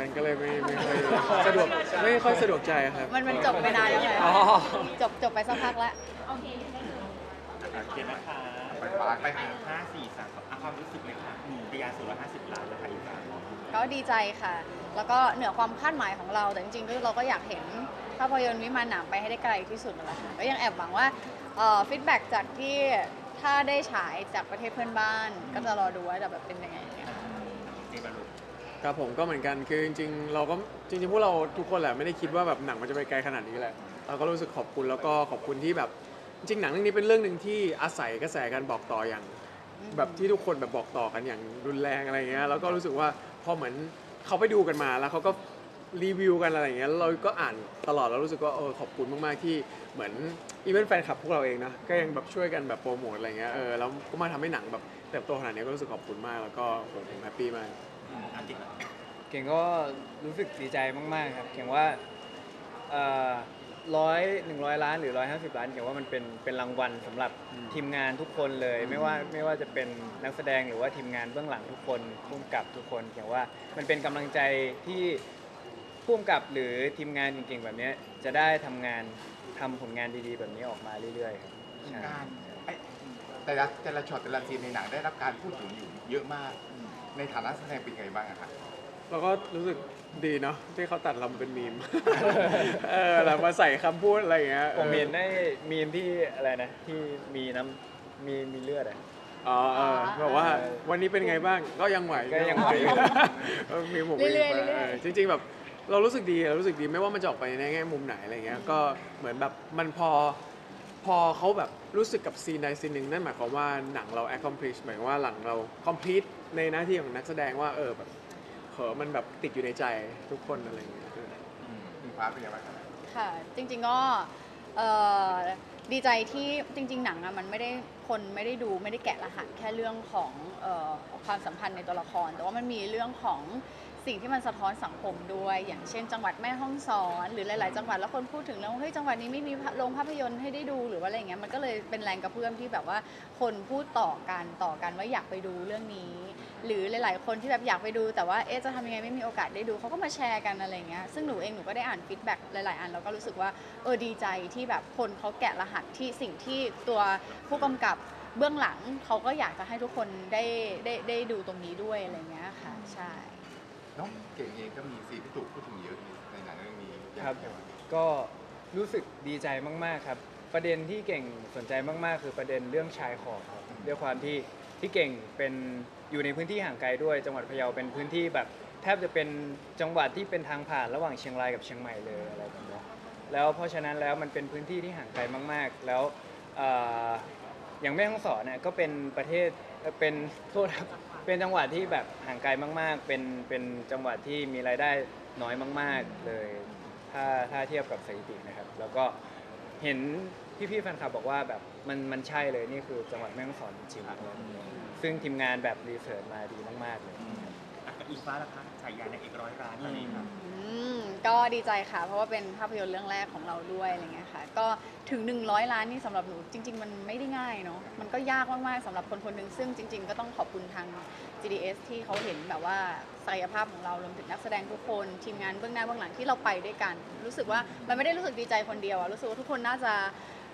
กันก็เลยไม่ไม่ค่อยสะดวกไม่ค่อยสะดวกใจครับมันมันจบไปนานแล้วไงอ๋อจบจบไปสักพักแล้วโอเคนะคะไปฝากไปหาห้าสี่สามสองอะความรู้สึกเลยค่ะทะยานสู่ร้อยห้าสิบล้านแล้วค่ะอีกแล้วก็ดีใจค่ะ แล้วก็เหนือความคาดหมายของเรา แต่จริงๆก็เราก็อยากเห็นภาพยนตร์วิมานหนามไปให้ได้ไกลที่สุดนั่นแหละค่ะก็ยังแอบหวังว่าฟีดแบ็กจากที่ถ้าได้ฉายจากประเทศเพื่อนบ้าน ก็จะรอดูว่าจะแบบเป็นยังไงเนี่ยเจบารุ ครับผมก็เหมือนกันคือจริง ๆ เราก็จริงๆพวกเราทุกคนแหละไม่ได้คิดว่าแบบหนังมันจะไปไกลขนาดนี้แหละเราก็รู้สึกขอบคุณแล้วก็ขอบคุณที่แบบจริงๆหนังเรื่องนี้เป็นเรื่องหนึ่งที่อาศัยกระแสการบอกต่ออย่าง แบบที่ทุกคนแบบบอกต่อกันอย่างรุนแรงอะไรเงี้ยแล้วก็รู้สึกว่าพอเหมือนเขาไปดูกันมาแล้วเขาก็รีวิวกันอะไรเงี้ยเราก็อ่านตลอดแล้วรู้สึกว่าเออขอบคุณมากๆที่เหมือนอีเวนต์แฟนคลับพวกเราเองนะก็ยังแบบช่วยกันแบบโปรโมทอะไรเงี้ยเออแล้วก็มาทำให้หนังแบบเติบโตขนาดนี้ก็รู้สึกขอบคุณมากแล้วก็ผมแฮปปี้มาก อันที่เก่งก็รู้สึกดีใจมาก ๆ ครับ เก่งว่าร้อยหนึ่งร้อยล้านหรือร้อยห้าสิบล้านเก่งว่ามันเป็นเป็นรางวัลสำหรับอืมทีมงานทุกคนเลย ไม่ว่าไม่ว่าจะเป็นนักแสดงหรือว่าทีมงานเบื้องหลังทุกคนพุ่มกับทุกคนเก่งว่ามันเป็นกำลังใจที่พุ่มกับหรือทีมงานเก่งๆแบบเนี้ยจะได้ทำงานทำผลงานดีๆ แบบนี้ออกมาเรื่อยๆครับใช่การไอ้แต่ละแต่ละช็อตแต่ละซีนในหนังได้รับการพูดถึงอยู่เยอะมาก ในฐานะแสดงเป็นไงบ้างอะครับ เราก็รู้สึกดีเนาะที่เขาตัดเรามาเป็นมีม เออแล้วมาใส่คำพูดอะไรอย่างเงี้ยผมออเห็นได้มีมที่อะไรนะ ที่มีน้ำมีมีเลือดอะอ๋อเออบอกว่าวันนี้เป็นไงบ้างก็ยังไหวก็ยังไหวอยู่เออมีหมูเรื่อยๆมีเรื่อยๆอจริง ๆ แบบเรารู้สึกดีเรารู้สึกดีไม่ว่ามันจะออกไปในแง่มุมไหนอะไรเงี้ยก็เหมือนแบบมันพอพอเขาแบบรู้สึกกับซีนใดซีนหนึ่งนั่นหมายความว่าหนังเรา accomplish หมายความว่าหลังเรา complete ในหน้าที่ของนักแสดงว่าเออแบบเหอมันแบบติดอยู่ในใจทุกคนอะไรอย่างเงี้ยเอออิงฟ้าเป็นไงบ้างครับค่ะ จริงๆก็เอ่อดีใจที่จริง ๆ หนังอะมันไม่ได้คนไม่ได้ดูไม่ได้แกะรหัสแค่เรื่องของเอ่อความสัมพันธ์ในตัวละคร แต่ว่ามันมีเรื่องของสิ่งที่มันสะท้อนสังคมด้วย อย่างเช่น จังหวัดแม่ฮ่องสอน หรือหลายๆ จังหวัดแล้วคนพูดถึงแล้วเฮ้ยจังหวัดนี้ไม่มีโรงภาพยนตร์ให้ได้ดูหรือว่าอะไรอย่างเงี้ยมันก็เลยเป็นแรงกระเพื่อมที่แบบว่าคนพูดต่อกันต่อกันว่าอยากไปดูเรื่องนี้ หรือหลาย ๆ คนที่แบบอยากไปดูแต่ว่าเอ๊ะจะทำยังไงไม่มีโอกาสได้ดูเขาก็มาแชร์กันอะไรเงี้ยซึ่งหนูเองหนูก็ได้อ่านฟีดแบ็กหลาย ๆ อันแล้วก็รู้สึกว่าเออดีใจที่แบบคนเขาแกะรหัสที่สิ่งที่ตัวผู้กำกับเบื้องหลังเขาก็อยากจะให้ทุกคนได้ได้ได้ดูตรงนี้ด้วยอะไรเงี้ยค่ะใช่น้องเก่งเองก็มีซีนที่ถูกพูดถึงเยอะในหนังเรื่องนี้ครับอย่างไรก็รู้สึกดีใจมาก ๆ ครับ ประเด็นที่เก่งสนใจมาก ๆ คือประเด็นเรื่องชายขอบครับด้วยความที่ที่เก่งเป็น อยู่ในพื้นที่ห่างไกลด้วย จังหวัดพะเยาเป็นพื้นที่แบบแทบจะเป็นจังหวัดที่เป็นทางผ่านระหว่างเชียงรายกับเชียงใหม่เลยอะไรแบบนี้แล้วเพราะฉะนั้นแล้วมันเป็นพื้นที่ที่ห่างไกลมาก ๆ แล้วอย่างแม่ฮ่องสอนเนี่ยก็เป็นประเทศเอ่อเป็นโทษครับเป็นจังหวัดที่แบบห่างไกลมาก ๆ เป็นเป็นจังหวัดที่มีรายได้น้อยมาก ๆ เลย ถ้าถ้าเทียบกับสถิตินะครับ แล้วก็เห็นพี่ๆแฟนคลับบอกว่าแบบมันมันใช่เลยนี่คือจังหวัดแม่ฮ่องสอนจริงๆ ซึ่งทีมงานแบบรีเสิร์ชมาดีมากๆเลย อะกับอีฟ้าล่ะคะฉายาในเอกร้อยล้านตอนนี้ครับ อืมก็ดีใจค่ะ เพราะว่าเป็นภาพยนตร์เรื่องแรกของเราด้วยอะไรเงี้ยค่ะ ก็ถึง 100 ล้านนี่สำหรับหนูจริง ๆ มันไม่ได้ง่ายเนาะมันก็ยากมาก ๆสำหรับคนคนหนึ่งซึ่งจริง ๆ ก็ต้องขอบคุณทาง GDS ที่เขาเห็นแบบว่าศักยภาพของเรารวมถึงนักแสดงทุกคนทีมงานเบื้องหน้าเบื้องหลังที่เราไปด้วยกัน รู้สึกว่ามันไม่ได้รู้สึกดีใจคนเดียวอะรู้สึกว่าทุกคนน่าจะ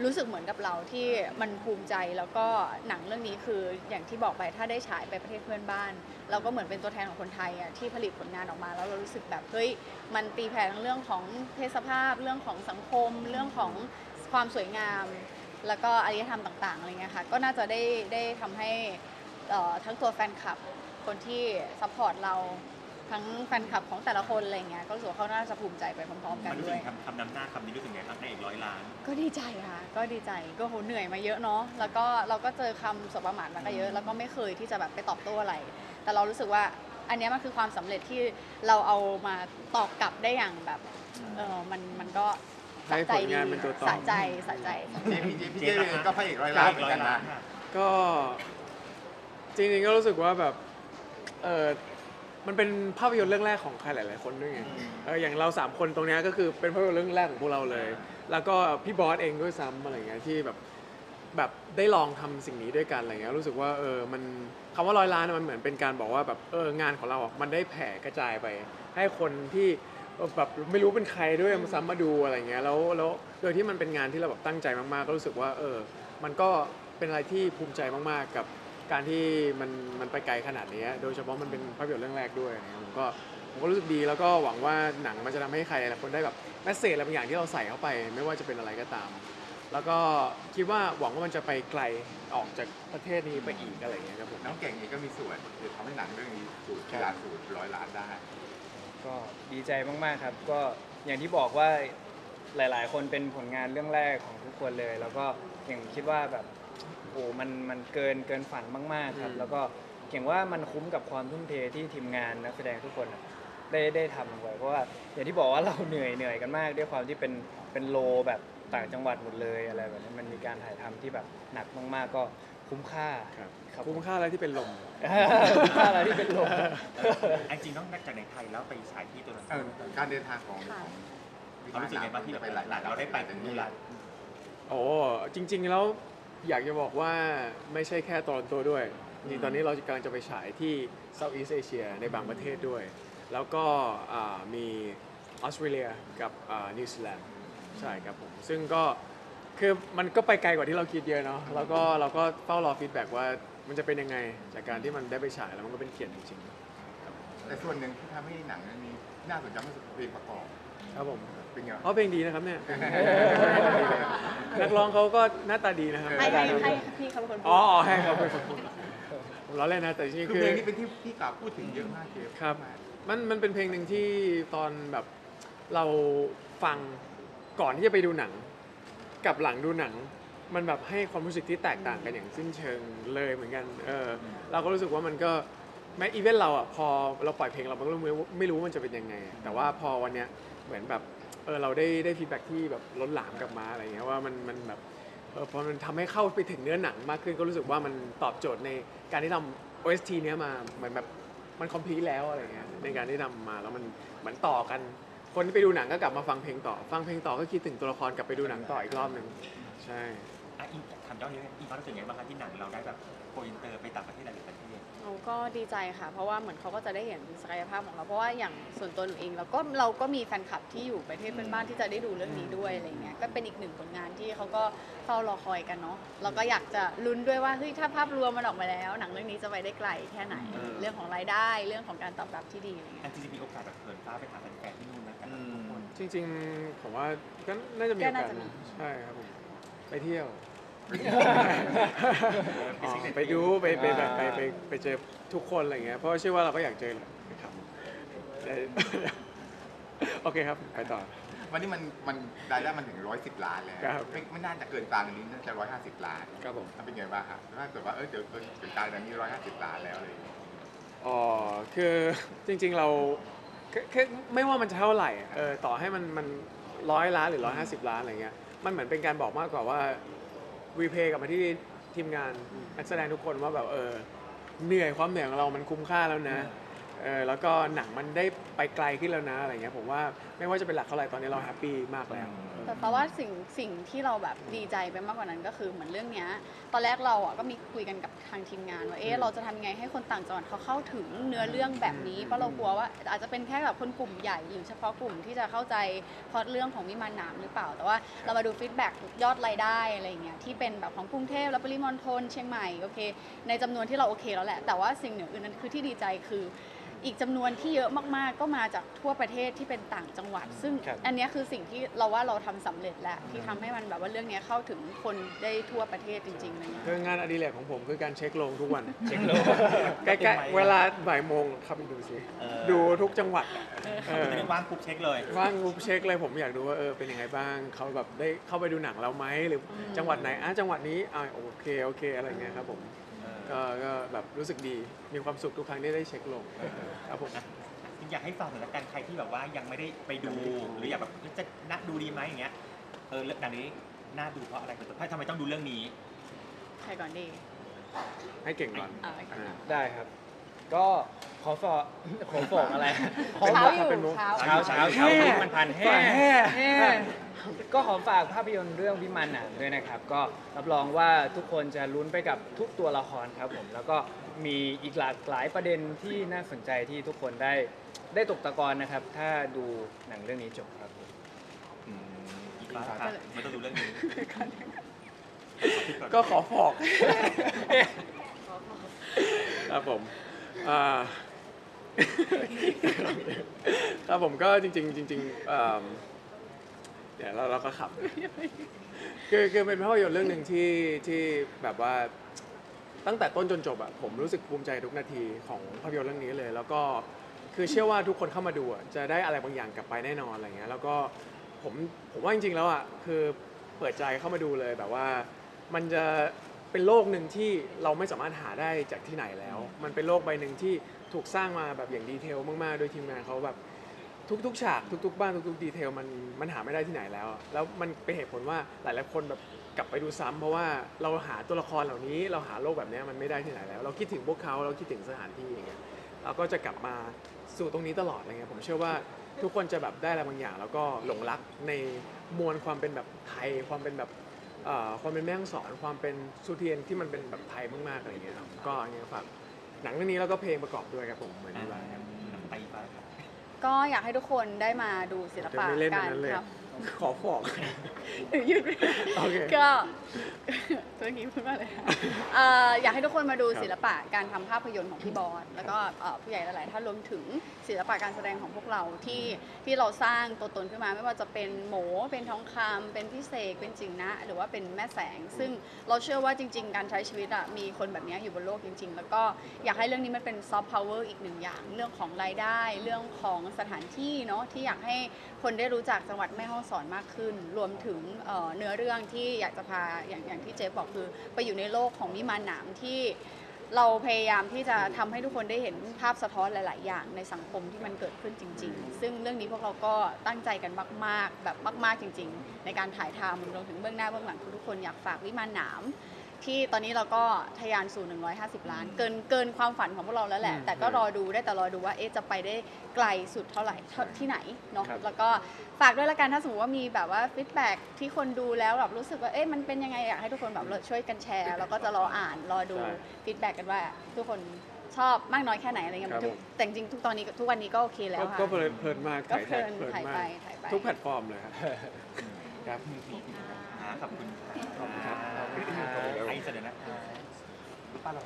รู้สึกเหมือนกับเราที่มันภูมิใจแล้วก็หนังเรื่องนี้คืออย่างที่บอกไปถ้าได้ฉายไปประเทศเพื่อนบ้าน เราก็เหมือนเป็นตัวแทนของคนไทยอะที่ผลิตผลงานออกมา แล้วเรารู้สึกแบบเฮ้ยมันตีแผ่ทั้งเรื่องของเพศสภาพ เรื่องของสังคม เรื่องของความสวยงาม แล้วก็อารยธรรมต่างๆอะไรเงี้ยค่ะก็น่าจะได้ได้ทำให้เอ่อทั้งตัวแฟนคลับ คนที่ซัพพอร์ตเรา ทั้งแฟนคลับของแต่ละคนอะไรเงี้ยก็รู้สึกว่าเขาน่าจะภูมิใจไปพร้อมๆ กัมันนรู้ด้สึวยกคำคำนำหน้าคำนี้รู้สึกไงบ้างในเอกร้อยล้าน ก็ดีใจค่ะ ก็ดีใจก็โหเหนื่อยมาเยอะเนาะแล้วก็เราก็เจอคำสบประมาทมาก็เยอะแล้วก็ไม่เคยที่จะแบบไปตอบโต้อะไร แต่เรารู้สึกว่าอันเนี้ยมันคือความสำเร็จที่เราเอามาตอบกลับได้อย่างแบบเออมันมันก็สะใจให้ผลดีงานเป็นตัวตอบ สะใจสะใจ เจพี่เจพี่เจเองก็พระเอกร้อยล้านเหมือนกันนะ ก็จริงๆก็รู้สึกว่าแบบเออ มันเป็นภาพยนตร์เรื่องแรกของใครหลาย ๆ คนด้วยไงเอออย่างเราสามคนตรงเนี้ยก็คือเป็นภาพยนตร์เรื่องแรกของพวกเราเลย แล้วก็พี่บอสเองด้วยซ้ำอะไรเงี้ยที่แบบแบบได้ลองทำสิ่งนี้ด้วยกันอะไรเงี้ยรู้สึกว่าเออมันคำว่าร้อยล้านอะมันเหมือนเป็นการบอกว่าแบบเอองานของเราอะมันได้แผ่กระจายไป ให้คนที่แบบไม่รู้เป็นใครด้วยมาซ้ำมาดูอะไรเงี้ยแล้วแล้วโดยที่มันเป็นงานที่เราแบบตั้งใจมาก ๆ ก็รู้สึกว่าเออมันก็เป็นอะไรที่ภูมิใจมาก ๆ กับ การที่มันมันไปไกลขนาดนี้ โดยเฉพาะมันเป็นภาพยนตร์เรื่องแรกด้วยนะครับผมก็ผมก็รู้สึกดีแล้วก็หวังว่าหนังมันจะทำให้ใครหลายคนได้แบบแมสเซจอะไรบางอย่างที่เราใส่เข้าไป ไม่ว่าจะเป็นอะไรก็ตาม แล้วก็คิดว่าหวังว่ามันจะไปไกลออกจากประเทศนี้ไปอีกอะไรอย่างเงี้ยครับผมน้องเก่งเองก็มีส่วนที่ทำให้หนังเรื่องนี้สูตรกีฬาสูตรร้อยล้านได้ ก็ดีใจมากๆครับ ก็อย่างที่บอกว่าหลาย ๆ คนเป็นผลงานเรื่องแรกของทุกคนเลย แล้วก็เก่งคิดว่าแบบโอ้มันมันเกินเกินฝันมากๆครับอืมแล้วก็เก่งว่ามันคุ้มกับความทุ่มเทที่ทีมงานนักแสดงทุกคนอะได้ได้ทำลงไปเพราะว่าอย่างที่บอกว่าเราเหนื่อยเหนื่อยกันมาก ด้วยความที่เป็นเป็นโลแบบต่างจังหวัดหมดเลยอะไรแบบนี้มันมีการถ่ายทำที่แบบหนักมากๆก็คุ้มค่าครับครับคุ้มค่าอะไรที่เป็นลมคุ้มค่าอะไรที่เป็นลมอันจริงต้องจากในไทยแล้วไปฉายที่ตัวนั้นเออการเดินทางของค่ะของเขารู้สึกไงบ้างที่แบบหลานเราได้ไปถึงนู่นละโอ้จริง ๆ แล้ว อยากจะบอกว่าไม่ใช่แค่โตรอนโตด้วยจริงๆตอนนี้เรากำลังจะไปฉายที่ Southeast Asia ในบางประเทศด้วย แล้วก็อ่ามีออสเตรเลียกับนิวซีแลนด์ใช่ครับผมซึ่งก็คือมันก็ไปไกลกว่าที่เราคิดเยอะเนาะแล้วก็เราก็เฝ้ารอฟีดแบ็กว่ามันจะเป็นยังไง จากการที่มันได้ไปฉายแล้วมันก็เป็นเกียรติจริงแต่ส่วนหนึ่งที่ทำให้หนังเรื่องนี้น่าสนใจมากสุดคือเพลงประกอบ ๆครับผม เป็นไงเพราะเพลงดีนะครับเนี่ย นักร้องเขาก็หน้าตาดีนะครับให้ให้ให้พี่เขาเป็นคนพูอ๋อดอ๋อให้เขาเป็นคนพูดผมล้อเล่นนะแต่จริงๆคือคือเพลงนี้เป็นที่ที่กล่าวพูดถึงเยอะมากเจฟครับ มันมันเป็นเพลงหนึ่งที่ตอนแบบเราฟังก่อนที่จะไปดูหนัง กับหลังดูหนัง มันแบบให้ความรู้สึกที่แตกต่างกันอย่างสิ้นเชิงเลยเหมือนกัน เออเราก็รู้สึกว่ามันก็แม้อีเวนต์เราอะพอเราปล่อยเพลงเรามันก็ไม่รู้ไม่รู้ว่ามันจะเป็นยังไง แต่ว่าพอวันเนี้ยเหมือนแบบ เออเราได้ได้ฟีดแบ็ที่แบบล้นหลามกลับมาอะไรเงี้ยว่ามันมันแบบเออพอมันทำให้เข้าไปถึงเนื้อหนังมากขึ้นก็รู้สึกว่ามันตอบโจทย์ในการที่ทำ OST เนี้ยมาเหมือนแบบมันคอมพลีทแล้วอะไรเงี้ยในการที่ทำมาแล้วมันเหมือนต่อกัน คนที่ไปดูหนังก็กลับมาฟังเพลงต่อ ฟังเพลงต่อก็คิดถึงตัวละครกลับไปดูหนังต่ออีกรอบหนึ่งใช่ อะอีถามย้อนนิดนึงอีเขารู้สึกไงบ้างคะที่หนังเราได้แบบโกอินเตอร์ไปต่างประเทศหลายๆประเทศ เราก็ดีใจค่ะ เพราะว่าเหมือนเขาก็จะได้เห็นศักยภาพของเรา เพราะว่าอย่างส่วนตัวหนูเองเราก็เราก็มีแฟนคลับที่อยู่ประเทศเพื่อนบ้านที่จะได้ดูเรื่องนี้ด้วยอะไรเงี้ยก็เป็นอีกหนึ่งผลงานที่เขาก็เฝ้ารอคอยกันเนาะเราก็อยากจะลุ้นด้วยว่าเฮ้ยถ้าภาพรวมมันออกมาแล้ว หนังเรื่องนี้จะไปได้ไกลแค่ไหน เออ เรื่องของรายได้เรื่องของการตอบรับที่ดีอะไรเงี้ย อันจริงๆมีโอกาสแบบเปิดฟ้าไปหาแฟนๆที่นู่นนะกันทุกคน จริงๆ ผมว่าก็น่าจะมีก็โอกาน่าสจะมีนะใช่ครับผมไปเที่ยว ไปเช็คเน็ตไปดูไปไปแบบไปไปไปเจอทุกคนอะไรเงี้ยเพราะว่าเชื่อว่าเราก็อยากเจอแหละนะครับแต่โอเคครับไปต่อ วันนี้มันมันรายได้มันถึงร้อยสิบล้านแล้วครับ ไม่ไม่น่าจะเกินกลางอันนี้น่าจะร้อยห้าสิบล้านครับผม ถ้าเป็นไงบ้างครับถ้าเกิดว่าเออเดี๋ยวเกินกลางอันนี้ร้อยห้าสิบล้านแล้วเลย อ๋อคือจริงๆเราแค่แค่ไม่ว่ามันจะเท่าไหร่เออต่อให้มันมันร้อยล้านหรือร้อยห้าสิบล้านอะไรเงี้ยมันเหมือนเป็นการบอกมากกว่าว่า วีเพย์กลับมาที่ทีมงานนักแสดงทุกคนว่าแบบเออเหนื่อยความเหนื่อยของเรามันคุ้มค่าแล้วนะ เออแล้วก็หนังมันได้ไปไกลขึ้นแล้วนะอะไรเงี้ยผมว่าไม่ว่าจะเป็นหลักเท่าไหร่ตอนนี้เราแฮปปี้มากแล้ว แต่เพราะว่าสิ่งสิ่งที่เราแบบดีใจไปมากกว่านั้นก็คือเหมือนเรื่องเนี้ยตอนแรกเราอะก็มีคุยกันกับทางทีมงานว่าเอ๊ะเราจะทำยังไงให้คนต่างจังหวัดเขาเข้าถึงเนื้อเรื่องแบบนี้เพราะเรากลัวว่าอาจจะเป็นแค่แบบคนกลุ่มใหญ่หรือเฉพาะกลุ่มที่จะเข้าใจพล็อตเรื่องของวิมานหนามหรือเปล่า แต่ว่าเรามาดูฟีดแบ็กยอดรายได้อะไรอย่างเงี้ยที่เป็นแบบของกรุงเทพและปริมณฑลเชียงใหม่โอเค ในจำนวนที่เราโอเคแล้วแหละแต่ว่าสิ่งเหนืออื่นนั้นคือที่ดีใจคือ อีกจำนวนที่เยอะมากๆ ก็มาจากทั่วประเทศที่เป็นต่างจังหวัด ซึ่งครับ อันเนี้ยคือสิ่งที่เราว่าเราทำสำเร็จแล้วที่ทำให้มันแบบว่าเรื่องเนี้ยเข้าถึงคนได้ทั่วประเทศจริงๆอะไรเงี้ย คืองานอดิเรกของผมคือการเช็คลงทุกวัน เช็คโลกใกล้ๆเวลาบ่ายโมงเข้าไปดูสิเออดูทุกจังหวัดอะเออจะได้ว่างปุ๊บเช็คเลย ว่างปุ๊บเช็คเลยผมอยากดูว่าเออเป็นยังไงบ้างเขาแบบได้เข้าไปดูหนังเราไหมหรืออมจังหวัดไหนอะจังหวัดนี้อะโอเคโอเคอะไรเงี้ยครับผม ก็ก็แบบรู้สึกดีมีความสุขทุกครั้งที่ได้เช็คลงครับผมอยากให้ฝากถึงละกันใครที่แบบว่ายังไม่ได้ไปดูหรืออยากแบบจะนัดดูดีไหมอย่างเงี้ยเออเรื่องดังนี้น่าดูเพราะอะไรเป็นต้นทำไมต้องดูเรื่องนี้ ใครก่อนดีให้เก่งก่อนอ่าโอเคอ่าได้ครับ ก็ขอฝากขอฝากอะไรเช้าอยู่เป็นมุก เช้าเช้าเช้าเช้าวิมันพันแห่แห่แห่ก็ขอฝากภาพยนตร์เรื่องวิมานหนามด้วยนะครับ ก็รับรองว่าทุกคนจะลุ้นไปกับทุกตัวละครครับผม แล้วก็มีอีกหลากหลายประเด็นที่น่าสนใจที่ทุกคนได้ได้ตกตะกอนนะครับ ถ้าดูหนังเรื่องนี้จบครับอืมอีกบ้างครับไม่ต้องดูเรื่องนี้ก็ขอฝอกครับผม อ่า ครับผมก็จริงๆจริงๆอ่าเดี๋ยวเราเราก็ขับ คือคือเป็นภาพยนตร์เรื่องหนึ่งที่ที่แบบว่าตั้งแต่ต้นจนจบอะผมรู้สึกภูมิใจทุกนาทีของภาพยนตร์เรื่องนี้เลย แล้วก็คือเชื่อว่าทุกคนเข้ามาดูอะจะได้อะไรบางอย่างกลับไปแน่นอนอะไรเงี้ยแล้วก็ผมผมว่าจริง ๆ แล้วอะคือเปิดใจเข้ามาดูเลยแบบว่า มันจะ เป็นโลกหนึ่งที่เราไม่สามารถหาได้จากที่ไหนแล้ว มันเป็นโลกใบหนึ่งที่ถูกสร้างมาแบบอย่างดีเทลมากๆ โดยทีมงานเขาแบบทุกๆฉากทุกๆบ้านทุกๆดีเทลมันมันหาไม่ได้ที่ไหนแล้ว แล้วมันเป็นเหตุผลว่าหลายๆคนแบบกลับไปดูซ้ำเพราะว่าเราหาตัวละครเหล่านี้เราหาโลกแบบนี้มันไม่ได้ที่ไหนแล้ว เราคิดถึงพวกเขาเราคิดถึงสถานที่อย่างเงี้ยเราก็จะกลับมาสู่ตรงนี้ตลอดอะไรเงี้ยผมเชื่อว่าทุกคนจะแบบได้อะไรบางอย่าง แล้วก็หลงรักในมวลความเป็นแบบไทยความเป็นแบบ เอ่อความเป็นแม่ฮ่องสอนความเป็นสุเทียนที่มันเป็นแบบไทยมากๆอะไรอย่างเงี้ยครับก็อันนี้ฝากหนังเรื่องนี้แล้วก็เพลงประกอบด้วยครับผมเหมือนที่ว่าครับ ไปไปครับก็อยากให้ทุกคนได้มาดูศิลจะปะไม่เล่นอักานรนั้นเลยทขอฟอกำหรือหยุดโอเค ก็เมื่อกี้พูดว่าอะไรคะเอ่ออยากให้ทุกคนมาดูศิลปะการทำภาพยนตร์ของพี่บอสแล้วก็เอ่อผู้ใหญ่หลายๆท่านรวมถึงศิลปะการแสดงของพวกเราที่ที่เราสร้างตัวตนขึ้นมาไม่ว่าจะเป็นโหมเป็นทองคำเป็นพิเศษเป็นจิงนะ หรือว่าเป็นแม่แสง ซึ่งเราเชื่อว่าจริง ๆ การใช้ชีวิตอะมีคนแบบนี้อยู่บนโลกจริง ๆ แล้วก็อยากให้เรื่องนี้มันเป็นซอฟต์พาวเวอร์อีกหนึ่งอย่าง เรื่องของรายได้ เรื่องของสถานที่เนาะที่อยากให้คนได้รู้จักจังหวัดแม่ฮ่องสอนมากขึ้น รวมถึงเอ่อเนื้อเรื่องที่อยากจะพาอย่างอย่างที่เจ๊บอกคือไปอยู่ในโลกของวิมานหนามที่เราพยายามที่จะทำให้ทุกคนได้เห็นภาพสะท้อนหลาย ๆ อย่างในสังคมที่มันเกิดขึ้นจริง ๆ ซึ่งเรื่องนี้พวกเราก็ตั้งใจกันมาก ๆ แบบมาก ๆ จริง ๆ ในการถ่ายทำรวมถึงเบื้องหน้าเบื้องหลังทุกๆคนอยากฝากวิมานหนาม ที่ตอนนี้เราก็ทะยานสู่ 150 ล้าน เกินเกินความฝันของพวกเราแล้วแหละอืมแต่ก็รอดูได้แต่รอดูว่าเอ๊ะจะไปได้ไกลสุดเท่าไหร่เท่าที่ไหนเนาะครับแล้วก็ฝากด้วยละกันถ้าสมมติว่ามีแบบว่าฟีดแบ็กที่คนดูแล้วแบบรู้สึกว่าเอ๊ะมันเป็นยังไงอยากให้ทุกคนแบบช่วยกันแชร์แล้วก็จะรออ่านรอดูใช่ฟีดแบ็กกันว่าทุกคนชอบมากน้อยแค่ไหนอะไรเงี้ยครับทุกผมแต่จริงๆทุกตอนนี้ทุกวันนี้ก็โอเคแล้วก็ค่ะก็เพลินเพลินมากก็ถ่ายเพลิแท็กนเพลินถ่ายมาไปกถ่ายไปทุกแพลตฟอร์มเลยครับครับอ่าขอบคุณครับขอบคุณครับ ไอ้เสนอนะครับป้าเรา